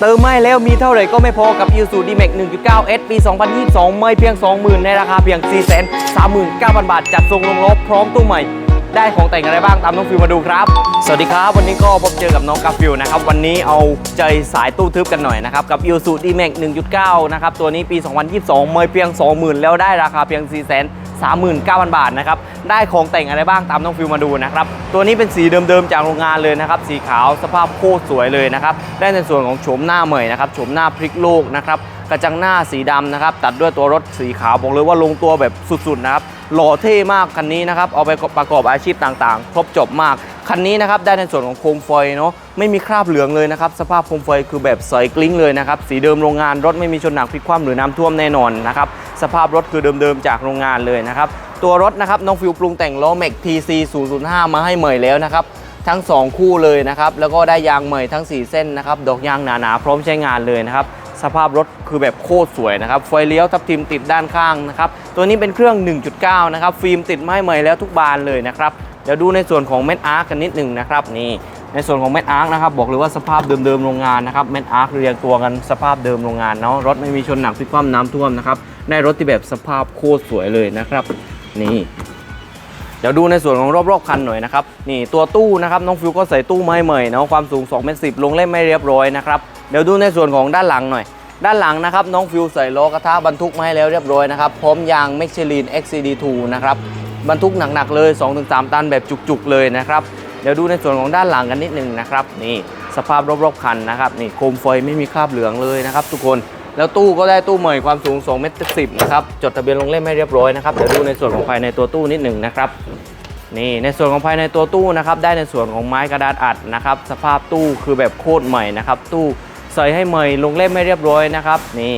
เติมไม่แล้วมีเท่าไหร่ก็ไม่พอกับ Isuzu D-Max 1.9 S ปี 2022 ไม่เพียง 20,000 ในราคาเพียง 439,000 บาท จัดส่งลงรถพร้อมตู้ใหม่ ได้ของแต่งอะไรบ้างตามน้องฟิวมาดูครับ สวัสดีครับ วันนี้ก็พบเจอกับน้องกาฟิวนะครับ วันนี้เอาใจสายตู้ทึบกันหน่อยนะครับ กับ Isuzu D-Max 1.9 นะครับ ตัวนี้ปี 2022ไม่เพียง 20,000 แล้วได้ราคาเพียง4 39,000 บาทนะครับ ได้ของแต่งอะไรบ้างตามน้องฟิวมาดูนะครับ ตัวนี้เป็นสีเดิมๆจากโรงงานเลยนะครับ สีขาวสภาพโคตรสวยเลยนะครับ ได้ในส่วนของโฉมหน้าใหม่นะครับ โฉมหน้าพลิกโลกนะครับ กระจังหน้าสีดำนะครับ ตัดด้วยตัวรถสีขาวบอกเลยว่าลงตัวแบบสุดๆนะครับ หล่อเท่มากคันนี้นะครับเอาไปประกอบอาชีพต่างๆ ครบจบมากคันนี้นะครับได้ในส่วนของโคมไฟเนาะไม่มีคราบเหลืองเลยนะครับสภาพโคมไฟคือแบบใสกลิ้งเลยนะครับสีเดิมโรงงานรถไม่มีชนหนักพลิกคว่ำหรือน้ำท่วมแน่นอนนะครับสภาพรถคือเดิมๆจากโรงงานเลยนะครับตัวรถนะครับน้องฟิวปรุงแต่งล้อแม็ก TC 005มาให้ใหม่แล้วนะครับทั้ง 2 คู่เลยนะครับแล้วก็ได้ยางใหม่ทั้ง 4 เส้นนะครับดอกยางหนาๆพร้อมใช้งานเลยนะครับ สภาพรถคือแบบโคตรสวยนะครับไฟเลี้ยวทับทิมติดด้านข้างนะครับตัวนี้เป็นเครื่อง 1.9 นะครับ ฟิล์มติดไม้ใหม่แล้วทุกบานเลยนะครับเดี๋ยวดูในส่วนของเม็ดอาร์กันนิดหนึ่งนะครับนี่ในส่วนของเม็ดอาร์คนะครับบอกเลยว่าสภาพเดิมๆโรงงานนะครับเม็ดอาร์คเรียงตัวกันสภาพเดิมโรงงานเนาะรถไม่มีชนหนักพลิกคว่ำน้ำท่วมนะครับได้รถที่แบบสภาพโคตรสวยเลยนะครับ นี่ เดี๋ยวดูในส่วนของรอบๆคันหน่อยนะครับนี่ตัวตู้นะครับน้องฟิวก็ใส่ตู้ไม้ใหม่เนาะความสูง2เมตรสิลงเล่มไม่เรียบร้อยนะครับเดี๋ยวดูในส่วนของด้านหลังหน่อย ด้านหลังนะครับน้องฟิวใส่ล้อกระทะบรรทุกมาให้แล้วเรียบร้อยนะครับพร้อมยาง m ม c h e l i n XCD2 นะครับบรรทุกหนักๆเลย 2-3 ตันแบบจุกๆเลยนะครับเดี๋ยวดูในส่วนของด้านหลังกันนิดนึงนะครับนี่สภาพรอบๆคันนะครับนี่โคมไฟไม่มีคราบเหลืองเลยนะครับทุกคน แล้วตู้ก็ได้ตู้ใหม่ความสูง2เมตรสินะครับจดทะเบียนลงเล่มไม่เรียบร้อยนะครับเดี๋ยวดูในส่วนของภายในตัวตู้นิดหนึ่งนะครับนี่ในส่วนของภายในตัวตู้นะครับได้ในส่วนของไม้กระดาษอัดนะครับสภาพตู้คือแบบโคตรใหม่นะครับตู้ใส่ให้ใหม่ลงเล่มไม่เรียบร้อยนะครับนี่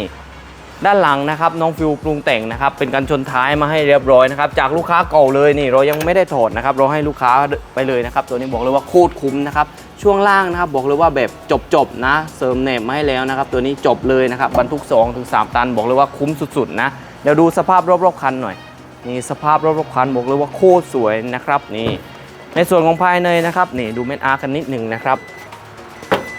ด้านหลังนะครับน้องฟิวปรุงแต่งนะครับเป็นกันชนท้ายมาให้เรียบร้อยนะครับจากลูกค้าเก่าเลยนี่เรายังไม่ได้ถอดนะครับเราให้ลูกค้าไปเลยนะครับตัวนี้บอกเลยว่าโคตรคุ้มนะครับ ช่วงล่างนะครับบอกเลยว่าแบบจบๆนะ เสริมแหนบมาให้แล้วนะครับ ตัวนี้จบเลยนะครับบรรทุก2-3ถึง3ตันบอกเลยว่าคุ้มสุดๆนะเดี๋ยวดูสภาพรอบๆคันหน่อยนี่สภาพรอบๆคันบอกเลยว่าโคตรสวยนะครับนี่ในส่วนของภายในนะครับนี่ดูเม็ดอาร์กันนิดหนึ่งนะครับ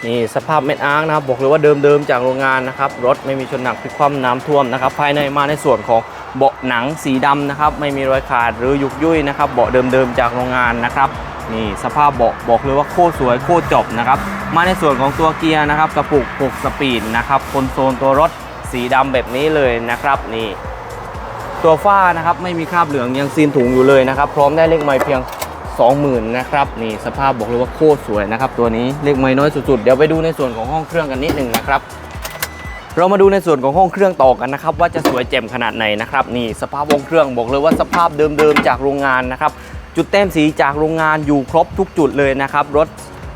นี่สภาพเม็ดอาร์นะครับบอกเลยว่าเดิมๆจากโรงงานนะครับรถไม่มีชนหนักพลิกคว่ำน้ำท่วมนะครับภายในมาในส่วนของเบาะหนังสีดำนะครับไม่มีรอยขาดหรือยุกยุ่ยนะครับเบาะเดิมๆจากโรงงานนะครับ นี่สภาพเบาะบอกเลยว่าโคตรสวยโคตรจบนะครับ มาในส่วนของตัวเกียร์นะครับ กระปุก 6 สปีดนะครับคอนโซลตัวรถสีดำแบบนี้เลยนะครับนี่ ตัวฝ้านะครับไม่มีคราบเหลืองยังซีนถุงอยู่เลยนะครับ พร้อมได้เลขไม้เพียง 20,000นะครับนี่สภาพบอกเลยว่าโคตรสวยนะครับ ตัวนี้เลขไม้น้อยสุดๆเดี๋ยวไปดูในส่วนของห้องเครื่องกันนิดหนึ่งนะครับเรามาดูในส่วนของห้องเครื่องต่อกันนะครับ ว่าจะสวยแจ่มขนาดไหนนะครับนี่สภาพห้องเครื่องบอกเลยว่าสภาพเดิมๆจากโรงงานนะครับ จุดแต้มสีจากโรงงานอยู่ครบทุกจุดเลยนะครับ รถ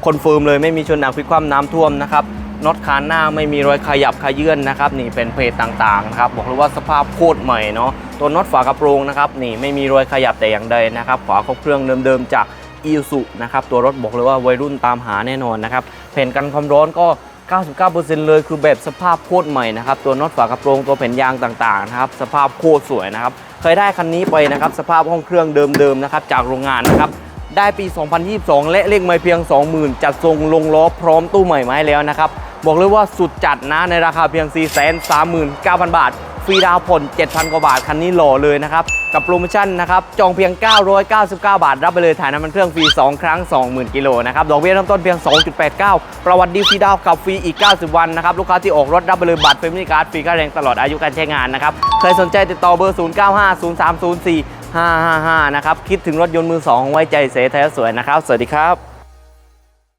คอนเฟิร์มเลยไม่มีชนหนักพลิกคว่ำน้ำท่วมนะครับน็อตคานหน้าไม่มีรอยขยับขยื่นนะครับนี่เป็นเพจต่างๆนะครับบอกเลยว่าสภาพโคตรใหม่เนาะตัวน็อตฝากระโปรงนะครับนี่ไม่มีรอยขยับแต่อย่างใดนะครับฝาครอบเครื่องเดิมๆจากอีสุนะครับตัวรถบอกเลยว่าวัยรุ่นตามหาแน่นอนนะครับแผ่นกันความร้อนก็ 99%เลยคือแบบสภาพโคตรใหม่นะครับตัวน็อตฝากระโปรงตัวแผ่นยางต่างๆนะครับสภาพโคตรสวยนะครับเคยได้คันนี้ไปนะครับสภาพห้องเครื่องเดิมๆนะครับจากโรงงานนะครับได้ปี 2022 และเลขไม่เพียง 20,000 จัดทรงลงล้อพร้อมตู้ใหม่มาให้แล้วนะครับบอกเลยว่าสุดจัดนะในราคาเพียง 439,000 บาท ฟรีดาวผ่อน7,000 กว่าบาท คันนี้หล่อเลยนะครับ กับโปรโมชั่นนะครับ จองเพียง 999 บาท รับไปเลยถ่ายน้ำมันเครื่องฟรี 2 ครั้ง 20,000 กิโลนะครับ ดอกเบี้ยเริ่มต้นเพียง 2.89 ประวัติดีฟรีดาวน์ขับฟรีอีก 90 วันนะครับ ลูกค้าที่ออกรถรับไปเลยบัตรเฟมิลี่การ์ดฟรีค่าแรงตลอดอายุการใช้งานนะครับเคยสนใจติดต่อเบอร์ 0950304555 นะครับ คิดถึงรถยนต์มือสองไว้ใจเสไทยสวยนะครับ สวัสดีครับ